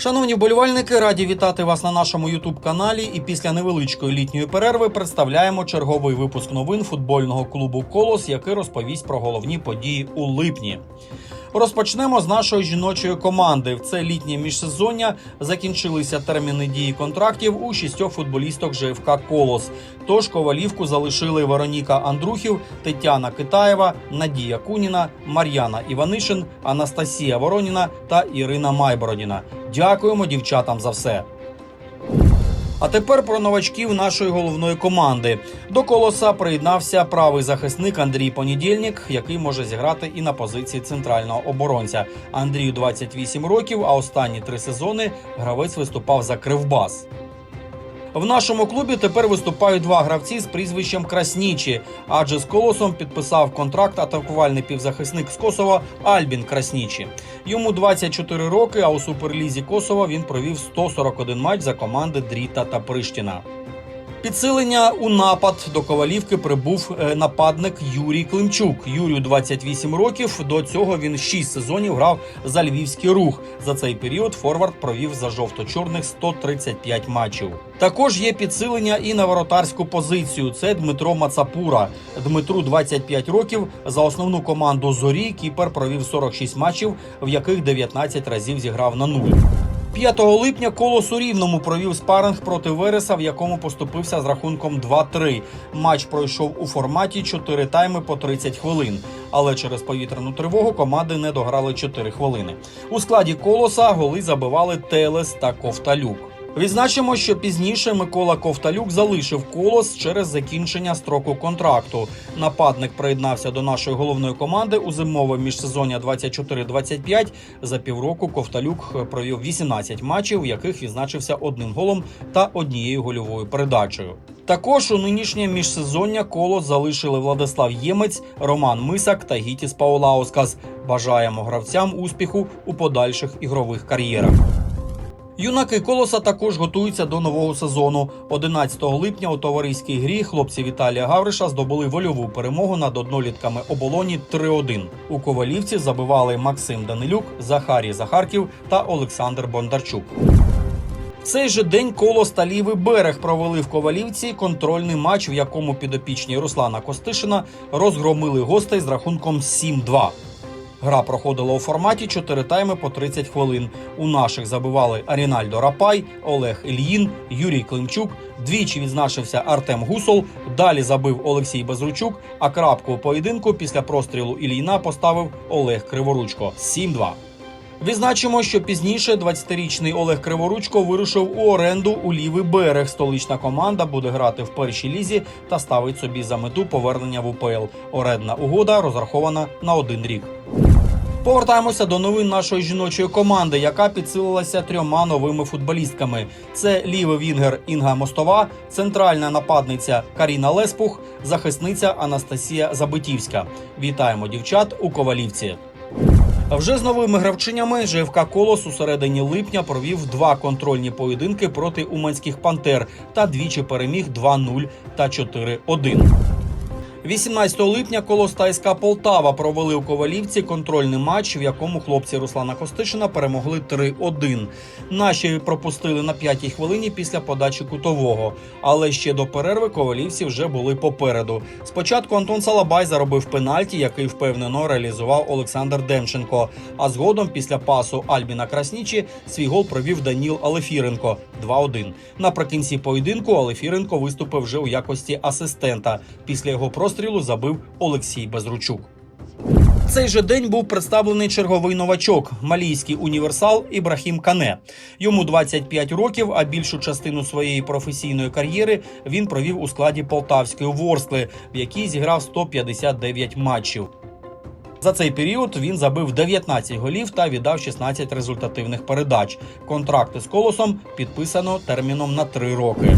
Шановні вболівальники, раді вітати вас на нашому ютуб каналі. І після невеличкої літньої перерви представляємо черговий випуск новин футбольного клубу Колос, який розповість про головні події у липні. Розпочнемо з нашої жіночої команди. В це літнє міжсезоння закінчилися терміни дії контрактів у шістьох футболісток ЖФК Колос. Тож ковалівку залишили Вероніка Андрухів, Тетяна Китаєва, Надія Куніна, Мар'яна Іванишин, Анастасія Вороніна та Ірина Майбородіна. Дякуємо дівчатам за все. А тепер про новачків нашої головної команди. До колоса приєднався правий захисник Андрій Понедільник, який може зіграти і на позиції центрального оборонця. Андрію 28 років, а останні три сезони гравець виступав за Кривбас. В нашому клубі тепер виступають два гравці з прізвищем Краснічі, адже з колосом підписав контракт атакувальний півзахисник з Косова Альбін Краснічі. Йому 24 роки, а у суперлізі Косова він провів 141 матч за команди Дріта та Приштіна. Підсилення у напад до Ковалівки прибув е, нападник Юрій Климчук. Юрію 28 років. До цього він 6 сезонів грав за львівський рух. За цей період Форвард провів за жовто-чорних 135 матчів. Також є підсилення і на воротарську позицію. Це Дмитро Мацапура. Дмитру 25 років. За основну команду Зорі Кіпер провів 46 матчів, в яких 19 разів зіграв на нуль. 5 липня колос у Рівному провів спаринг проти Вереса, в якому поступився з рахунком 2-3. Матч пройшов у форматі 4 тайми по 30 хвилин. Але через повітряну тривогу команди не дограли 4 хвилини. У складі колоса голи забивали Телес та Ковталюк. Відзначимо, що пізніше Микола Ковталюк залишив колос через закінчення строку контракту. Нападник приєднався до нашої головної команди у зимове міжсезоння 24-25. За півроку Ковталюк провів 18 матчів, в яких відзначився одним голом та однією гольовою передачею. Також у нинішнє міжсезоння колос залишили Владислав Ємець, Роман Мисак та Гітіс Паулаускас. Бажаємо гравцям успіху у подальших ігрових кар'єрах. Юнаки колоса також готуються до нового сезону. 11 липня у товариській грі хлопці Віталія Гавриша здобули вольову перемогу над однолітками оболоні 3-1. У ковалівці забивали Максим Данилюк, Захарій Захарків та Олександр Бондарчук. В цей же день колос та лівий берег провели в Ковалівці контрольний матч, в якому підопічні Руслана Костишина розгромили гостей з рахунком 7-2. Гра проходила у форматі 4 тайми по 30 хвилин. У наших забивали Арінальдо Рапай, Олег Ільїн, Юрій Климчук. Двічі відзначився Артем Гусол. Далі забив Олексій Безручук. А крапку поєдинку після прострілу Ільїна поставив Олег Криворучко 7-2. Відзначимо, що пізніше 20-річний Олег Криворучко вирушив у оренду у лівий берег. Столична команда буде грати в першій лізі та ставить собі за мету повернення в УПЛ. Орендна угода розрахована на один рік. Повертаємося до новин нашої жіночої команди, яка підсилилася трьома новими футболістками: це лівий вінгер Інга Мостова, центральна нападниця Каріна Леспух, захисниця Анастасія Забитівська. Вітаємо дівчат у Ковалівці. Вже з новими гравчинями ЖФК Колос у середині липня провів два контрольні поєдинки проти уманських пантер та двічі переміг 2-0 та 4-1. 18 липня колос та СК Полтава провели у Ковалівці контрольний матч, в якому хлопці Руслана Костишина перемогли 3-1. Наші пропустили на п'ятій хвилині після подачі кутового. Але ще до перерви ковалівці вже були попереду. Спочатку Антон Салабай заробив пенальті, який впевнено реалізував Олександр Демченко. А згодом, після пасу Альбіна Краснічі, свій гол провів Даніл Алефіренко 2-1. Наприкінці поєдинку Алефіренко виступив вже у якості асистента. Після його прострілу забив Олексій Безручук. Цей же день був представлений черговий новачок малійський універсал Ібрахім Кане. Йому 25 років, а більшу частину своєї професійної кар'єри він провів у складі Полтавської Ворскли, в якій зіграв 159 матчів. За цей період він забив 19 голів та віддав 16 результативних передач. Контракти з колосом підписано терміном на 3 роки.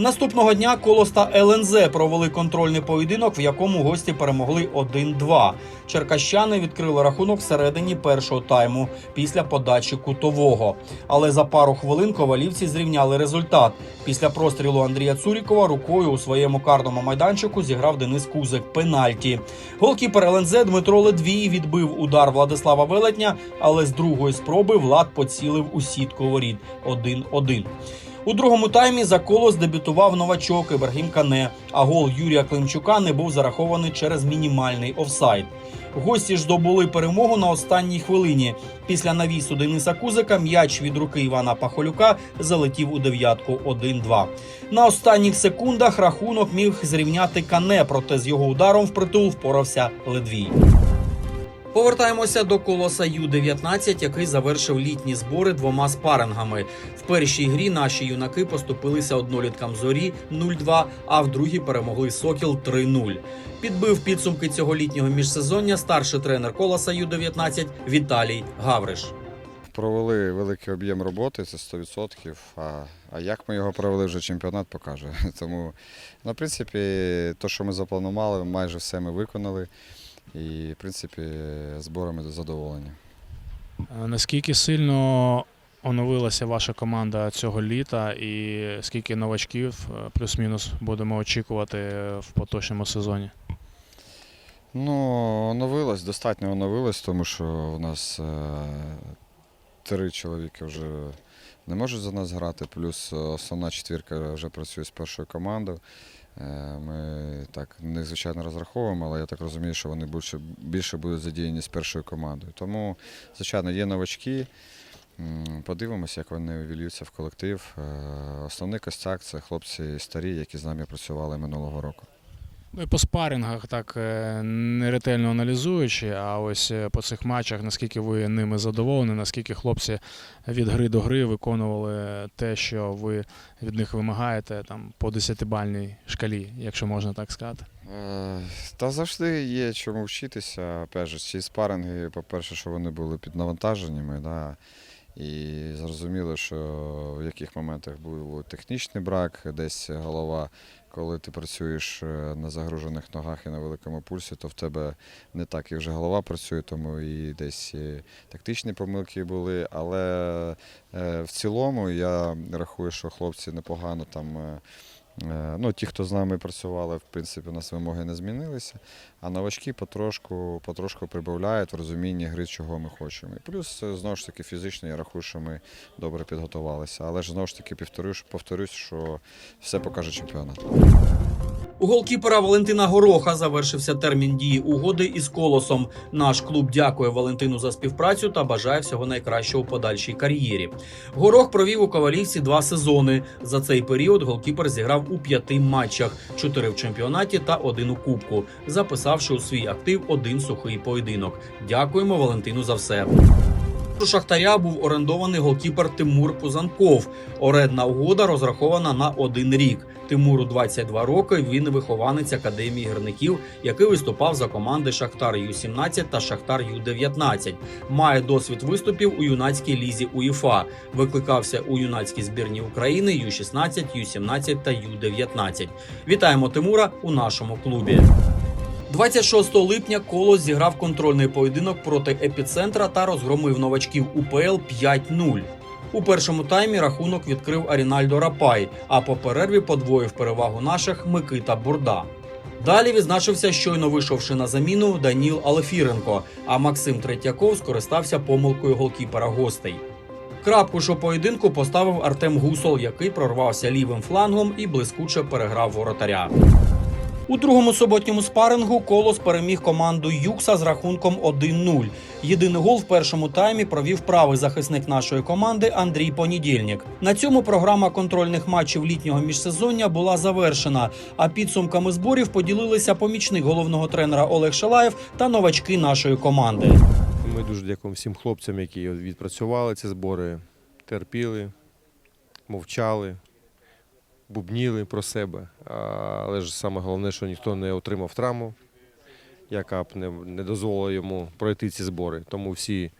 Наступного дня Колос та ЛНЗ провели контрольний поєдинок, в якому гості перемогли 1-2. Черкащани відкрили рахунок всередині першого тайму після подачі кутового. Але за пару хвилин ковалівці зрівняли результат. Після прострілу Андрія Цурікова рукою у своєму карному майданчику зіграв Денис Кузик пенальті. Голкіпер ЛНЗ Дмитро Ледвій відбив удар Владислава Велетня, але з другої спроби Влад поцілив у сітку воріт 1-1. У другому таймі за колос дебютував новачок Ібрагім Кане, а гол Юрія Климчука не був зарахований через мінімальний офсайд. Гості ж здобули перемогу на останній хвилині. Після навісу Дениса Кузика м'яч від руки Івана Пахолюка залетів у дев'ятку 1-2. На останніх секундах рахунок міг зрівняти Кане, проте з його ударом впритул впорався Ледвій. Повертаємося до колоса Ю-19, який завершив літні збори двома спарингами. В першій грі наші юнаки поступилися одноліткам зорі 0-2, а в другій перемогли Сокіл 3-0. Підбив підсумки цього літнього міжсезоння старший тренер колоса Ю-19 Віталій Гавриш. Провели великий об'єм роботи, це 100%. А, а як ми його провели, вже чемпіонат покаже. Тому, ну, в принципі, те, що ми запланували, майже все ми виконали. І, в принципі, зборами задоволені. Наскільки сильно оновилася ваша команда цього літа, і скільки новачків е, плюс-мінус будемо очікувати в поточному сезоні? Ну, оновилось, достатньо оновилось, тому що у нас е, три чоловіки вже не можуть за нас грати, плюс основна четвірка вже працює з першою командою. Е, Ми так не звичайно розраховуємо, але я так розумію, що вони більше, більше будуть задіяні з першою командою. Тому, звичайно, є новачки. Подивимося, як вони вільються в колектив. Е, Основний костяк це хлопці старі, які з нами працювали минулого року. Ну і по спарингах, так е, не ретельно аналізуючи, а ось е, по цих матчах, наскільки ви ними задоволені, наскільки хлопці від гри до гри виконували те, що ви від них вимагаєте там по десятибальній шкалі, якщо можна так сказати. Е, Та завжди є чому вчитися. Опять ці спаринги, по-перше, що вони були під навантаженнями, да, і зрозуміло, що в яких моментах був технічний брак, десь голова, коли ти працюєш е, на загружених ногах і на великому пульсі, то в тебе не так і вже голова працює, тому і десь і тактичні помилки були. Але е, в цілому я рахую, що хлопці непогано там. Е, Ну, ті, хто з нами працювали, в принципі, у нас вимоги не змінилися. А новачки потрошку, потрошку прибавляють в розумінні гри, чого ми хочемо. І плюс, е, знову ж таки, фізично я рахую, що ми добре підготувалися. Але ж знову ж таки повторюсь, повторюсь, що все покаже чемпіонат. У голкіпера Валентина Гороха завершився термін дії угоди із колосом. Наш клуб дякує Валентину за співпрацю та бажає всього найкращого у подальшій кар'єрі. Горох провів у Ковалівці два сезони. За цей період голкіпер зіграв у п'яти матчах: чотири в чемпіонаті та один у кубку, записавши у свій актив один сухий поєдинок. Дякуємо Валентину за все. У Шахтаря був орендований голкіпер Тимур Пузанков. Орендна угода розрахована на один рік. Тимуру 22 роки. Він вихованець академії гірників, який виступав за команди Шахтар Ю-17 та Шахтар Ю-19. Має досвід виступів у юнацькій лізі УЄФА. Викликався у юнацькій збірні України Ю-16, Ю-17 та Ю-19. Вітаємо Тимура у нашому клубі. 26 липня Колос зіграв контрольний поєдинок проти епіцентра та розгромив новачків УПЛ 5-0. У першому таймі рахунок відкрив Арінальдо Рапай, а по перерві подвоїв перевагу наших Микита Бурда. Далі відзначився щойно вийшовши на заміну Даніл Алефіренко, а Максим Третьяков скористався помилкою голкіпера гостей. Крапку у поєдинку поставив Артем Гусол, який прорвався лівим флангом і блискуче переграв воротаря. У другому суботньому спарингу Колос переміг команду Юкса з рахунком 1-0. Єдиний гол в першому таймі провів правий захисник нашої команди Андрій Понедільник. На цьому програма контрольних матчів літнього міжсезоння була завершена. А підсумками зборів поділилися помічник головного тренера Олег Шалаєв та новачки нашої команди. Ми дуже дякуємо всім хлопцям, які відпрацювали ці збори, терпіли, мовчали, бубніли про себе. Але ж саме головне, що ніхто не отримав травму, яка б не, дозволила йому пройти ці збори. Тому всі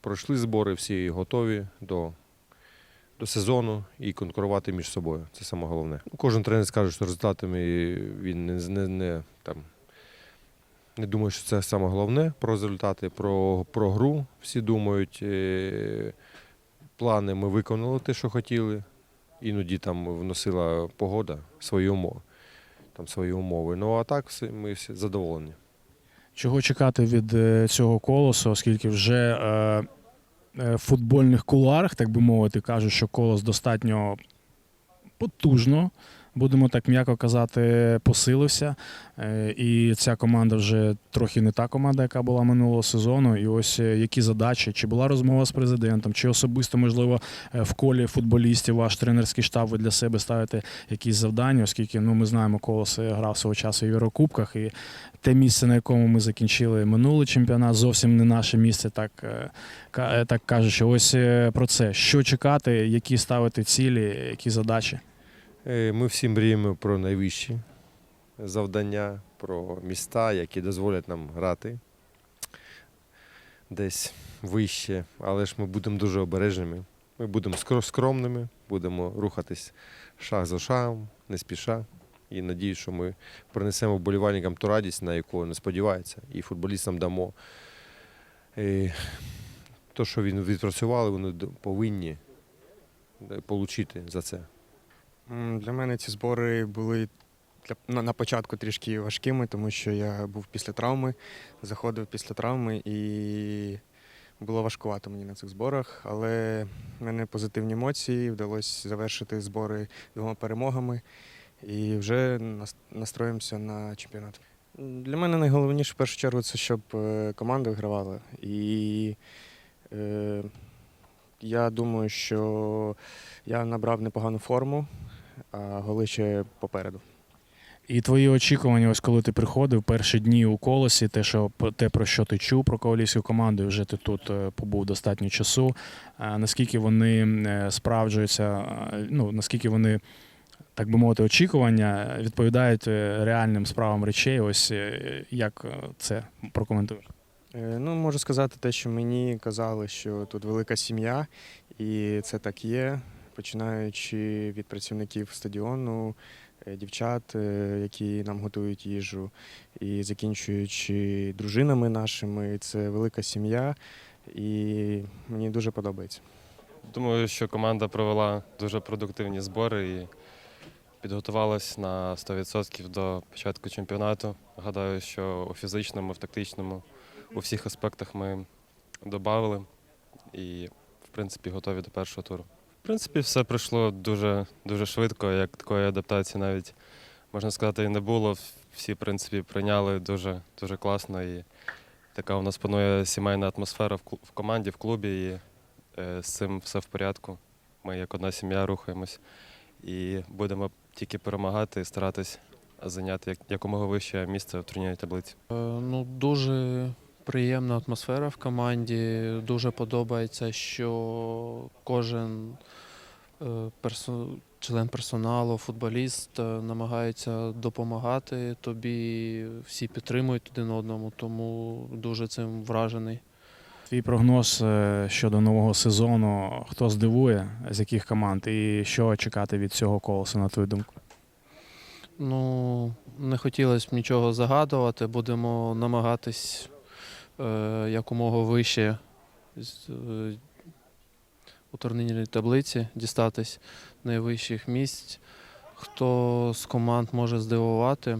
пройшли збори, всі готові до до сезону і конкурувати між собою. Це саме головне. Кожен тренер скаже, що результатами він не, не, не, там, не думає, що це саме головне про результати, про, про гру. Всі думають, е, плани ми виконали те, що хотіли. Іноді там вносила погода свої умови. Там свої умови. Ну а так ми всі задоволені. Чого чекати від е, цього колосу, оскільки вже е, е, в футбольних кулуарах, так би мовити, кажуть, що колос достатньо потужно, будемо так м'яко казати, посилився. Е, І ця команда вже трохи не та команда, яка була минулого сезону. І ось е, які задачі, чи була розмова з президентом, чи особисто, можливо, е, в колі футболістів ваш тренерський штаб ви для себе ставите якісь завдання, оскільки ну, ми знаємо, колос грав свого часу в Єврокубках. І те місце, на якому ми закінчили минулий чемпіонат, зовсім не наше місце, так, так кажучи. Ось про це. Що чекати, які ставити цілі, які задачі? Е, Ми всі мріємо про найвищі завдання, про міста, які дозволять нам грати десь вище, але ж ми будемо дуже обережними. Ми будемо скромними, будемо рухатись шаг за шагом, не спіша. І надію, що ми принесемо вболівальникам ту радість, на яку не сподіваються, і футболістам дамо. е, То, що він відпрацювали, вони повинні отримати за це. Для мене ці збори були на, початку трішки важкими, тому що я був після травми, заходив після травми і було важкувато мені на цих зборах. Але в мене позитивні емоції, вдалося завершити збори двома перемогами і вже настроїмося на чемпіонат. Для мене найголовніше в першу чергу це щоб е, команда вигравала. І е, я думаю, що я набрав непогану форму, голи ще попереду. І твої очікування, ось коли ти приходив, перші дні у колосі, те, що те, про що ти чув про ковалівську команду, вже ти тут е, побув достатньо часу. Наскільки вони е, справджуються, е, ну наскільки вони, так би мовити, очікування відповідають е, реальним справам речей? Ось е, як е, це прокоментуєш? Е, Ну, можу сказати те, що мені казали, що тут велика сім'я, і це так є. Починаючи від працівників стадіону, е, дівчат, е, які нам готують їжу, і закінчуючи дружинами нашими, це велика сім'я, і мені дуже подобається. Думаю, що команда провела дуже продуктивні збори і підготувалась на 100% до початку чемпіонату. Гадаю, що у фізичному, в тактичному, у всіх аспектах ми додали і, в принципі, готові до першого туру. Принципі, все пройшло дуже, дуже швидко, як такої адаптації навіть, можна сказати, і не було. Всі, в принципі, прийняли дуже, дуже класно. І така у нас панує сімейна атмосфера в команді, в клубі. І Е, З цим все в порядку. Ми як одна сім'я рухаємось і будемо тільки перемагати і старатись зайняти як- якомога вище місце в турнірній таблиці. Е, Ну, дуже приємна атмосфера в команді. Дуже подобається, що кожен е, член персоналу, футболіст е, намагається допомагати тобі. Всі підтримують один одному, тому дуже цим вражений. Твій прогноз е, щодо нового сезону, хто здивує, з яких команд, і що чекати від цього колосу, на твою думку? Ну, не хотілося б нічого загадувати. Будемо намагатись якомога вище е, у турнірній таблиці дістатись найвищих місць. Хто з команд може здивувати,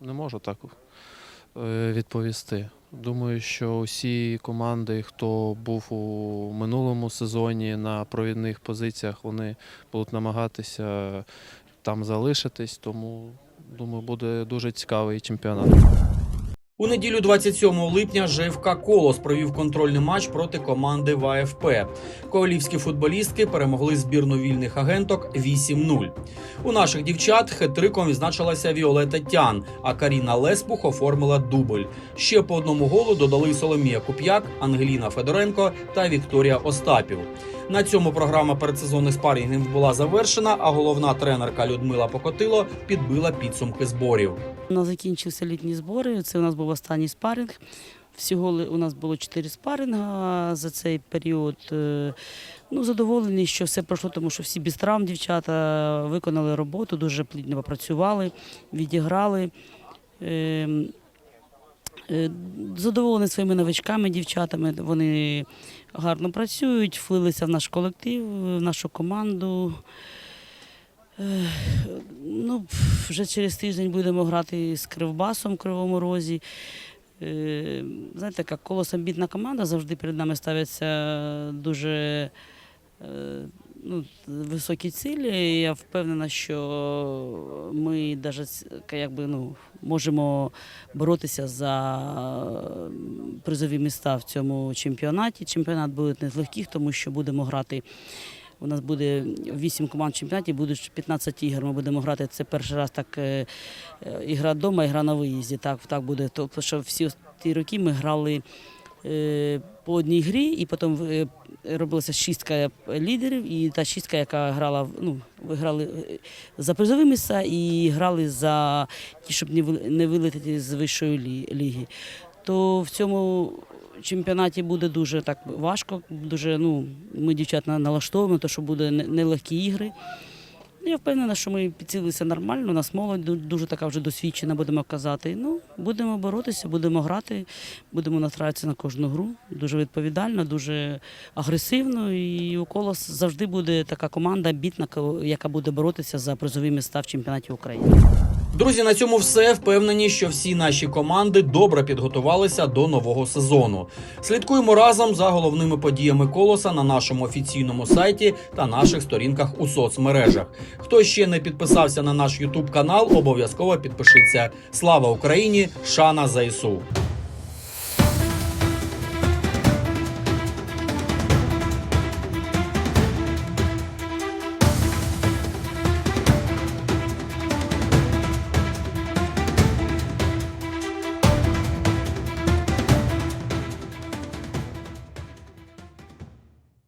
не можу так е, відповісти. Думаю, що усі команди, хто був у минулому сезоні на провідних позиціях, вони будуть намагатися там залишитись, тому думаю, буде дуже цікавий чемпіонат. У неділю 27 липня ЖФК Колос провів контрольний матч проти команди ВАФП. Ковалівські футболістки перемогли збірну вільних агенток 8-0. У наших дівчат хет-триком відзначилася Віолета Тян, а Каріна Леспух оформила дубль. Ще по одному голу додали Соломія Куп'як, Ангеліна Федоренко та Вікторія Остапів. На цьому програма передсезонних спарінгів була завершена, а головна тренерка Людмила Покотило підбила підсумки зборів. У нас закінчився літні збори. Це у нас був останній спаринг. Всього у нас було чотири спаринга за цей період. Е, Ну, задоволені, що все пройшло, тому що всі без травм дівчата виконали роботу, дуже плідно попрацювали, відіграли. Е, Задоволені своїми новичками, дівчатами. Вони гарно працюють, влилися в наш колектив, в нашу команду. Е, Ну, вже через тиждень будемо грати з Кривбасом в Кривому Розі. Е, Знаєте, як колос команда завжди перед нами ставляться дуже ну, високі цілі. Я впевнена, що ми навіть якби, ну, можемо боротися за призові міста в цьому чемпіонаті. Чемпіонат буде не з легких, тому що будемо грати. У нас буде 8 команд в чемпіонаті, буде 15 ігор. Ми будемо грати. Це перший раз так е, е, ігра вдома, ігра на виїзді. Так, так буде. Тобто, що всі ті роки ми грали е, по одній грі, і потім е, робилася шістка лідерів, і та шістка, яка грала, ну, ви грали е, за призові місця і грали за ті, щоб не вилетіти з вищої ліги. То в цьому чемпіонаті буде дуже так важко. Дуже, ну, ми дівчат налаштовуємо, то що буде нелегкі ігри. Я впевнена, що ми підцілилися нормально. У нас молодь дуже така вже досвідчена, будемо казати. Ну, будемо боротися, будемо грати, будемо настраюватися на кожну гру. Дуже відповідально, дуже агресивно. І у Колос завжди буде така команда бітна, яка буде боротися за призові міста в чемпіонаті України. Друзі, на цьому все. Впевнені, що всі наші команди добре підготувалися до нового сезону. Слідкуємо разом за головними подіями колоса на нашому офіційному сайті та наших сторінках у соцмережах. Хто ще не підписався на наш Ютуб канал, обов'язково підпишіться. Слава Україні! Шана ЗСУ!